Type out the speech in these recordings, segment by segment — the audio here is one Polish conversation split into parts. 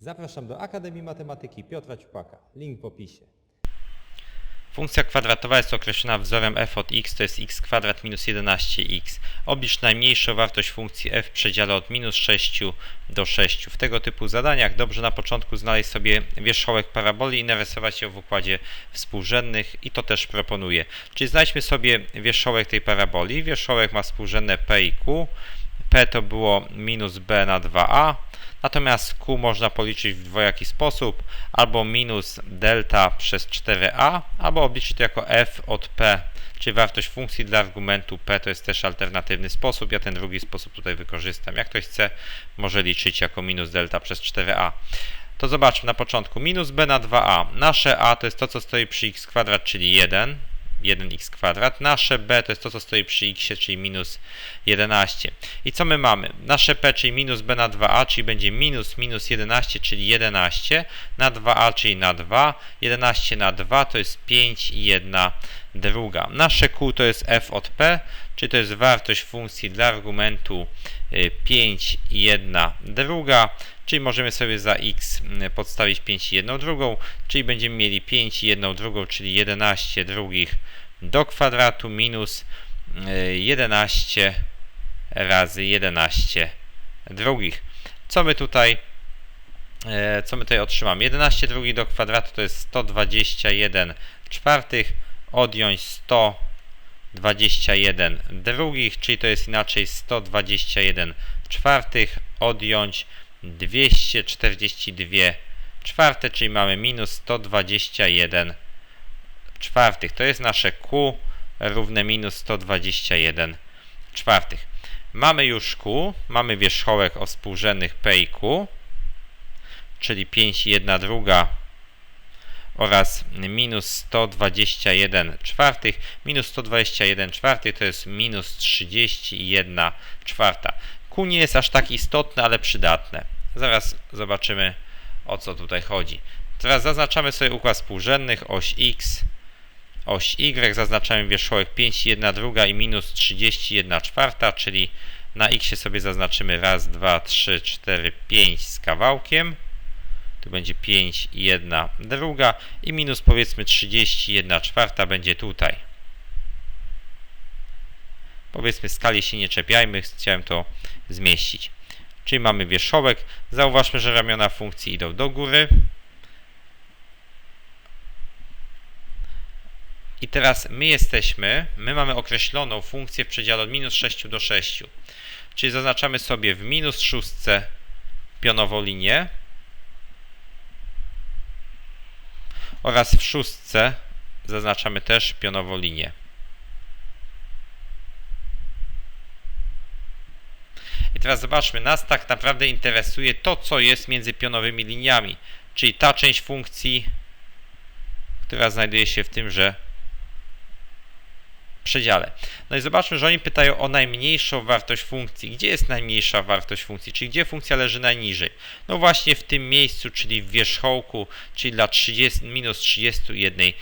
Zapraszam do Akademii Matematyki Piotra Ciupaka. Link w opisie. Funkcja kwadratowa jest określona wzorem f od x to jest x kwadrat minus 11x. Oblicz najmniejszą wartość funkcji f w przedziale od minus 6 do 6. W tego typu zadaniach dobrze na początku znaleźć sobie wierzchołek paraboli i narysować ją w układzie współrzędnych i to też proponuję. Czyli znajdźmy sobie wierzchołek tej paraboli. Wierzchołek ma współrzędne p i q. p to było minus b na 2a. Natomiast Q można policzyć w dwojaki sposób, albo minus delta przez 4a, albo obliczyć to jako f od p, czyli wartość funkcji dla argumentu p to jest też alternatywny sposób. Ja ten drugi sposób tutaj wykorzystam. Jak ktoś chce, może liczyć jako minus delta przez 4a. To zobaczmy na początku. Minus b na 2a. Nasze a to jest to, co stoi przy x kwadrat, czyli 1. 1x kwadrat. Nasze b to jest to, co stoi przy x, czyli minus 11. I co my mamy? Nasze p, czyli minus b na 2a, czyli będzie minus minus 11, czyli 11 na 2a, czyli na 2. 11 na 2 to jest 5 i 1 druga. Nasze q to jest f od p, czyli to jest wartość funkcji dla argumentu 5 i 1 druga, czyli możemy sobie za x podstawić 5 i 1 drugą, czyli będziemy mieli 5 i 1 drugą, czyli 11 drugich do kwadratu minus 11 razy 11 drugich. Co my tutaj co my tutaj otrzymamy? 11 drugich do kwadratu to jest 121 czwartych, odjąć 121 drugich, czyli to jest inaczej 121 czwartych, odjąć 242 czwarte, czyli mamy minus 121 czwartych. To jest nasze Q równe minus 121 czwartych. Mamy już Q, mamy wierzchołek o współrzędnych P i Q, czyli 5 i 1 druga oraz minus 121 czwartych. Minus 121 czwartych to jest minus 31 czwarta. Q nie jest aż tak istotne, ale przydatne. Zaraz zobaczymy o co tutaj chodzi. Teraz zaznaczamy sobie układ współrzędnych, oś x, oś y, zaznaczamy wierzchołek 5, 1 druga i minus 31 czwarta, czyli na x sobie zaznaczymy raz, 2, 3, 4, 5 z kawałkiem. Tu będzie 5 i 1 druga i minus powiedzmy 31 czwarta będzie tutaj. Powiedzmy skali się nie czepiajmy, chciałem to zmieścić. Czyli mamy wierzchołek. Zauważmy, że ramiona funkcji idą do góry. I teraz my jesteśmy, my mamy określoną funkcję w przedziale od minus 6 do 6. Czyli zaznaczamy sobie w minus 6 pionową linię oraz w szóstce zaznaczamy też pionową linię. I teraz zobaczmy, nas tak naprawdę interesuje to, co jest między pionowymi liniami, czyli ta część funkcji, która znajduje się w tymże przedziale. No i zobaczmy, że oni pytają o najmniejszą wartość funkcji. Gdzie jest najmniejsza wartość funkcji? Czyli gdzie funkcja leży najniżej? No właśnie w tym miejscu, czyli w wierzchołku, czyli dla 30, minus 31,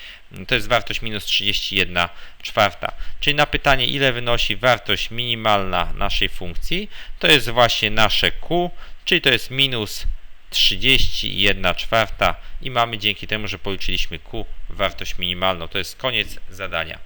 to jest wartość minus 31 czwarta. Czyli na pytanie, ile wynosi wartość minimalna naszej funkcji, to jest właśnie nasze q, czyli to jest minus 31 czwarta i mamy dzięki temu, że policzyliśmy q wartość minimalną. To jest koniec zadania.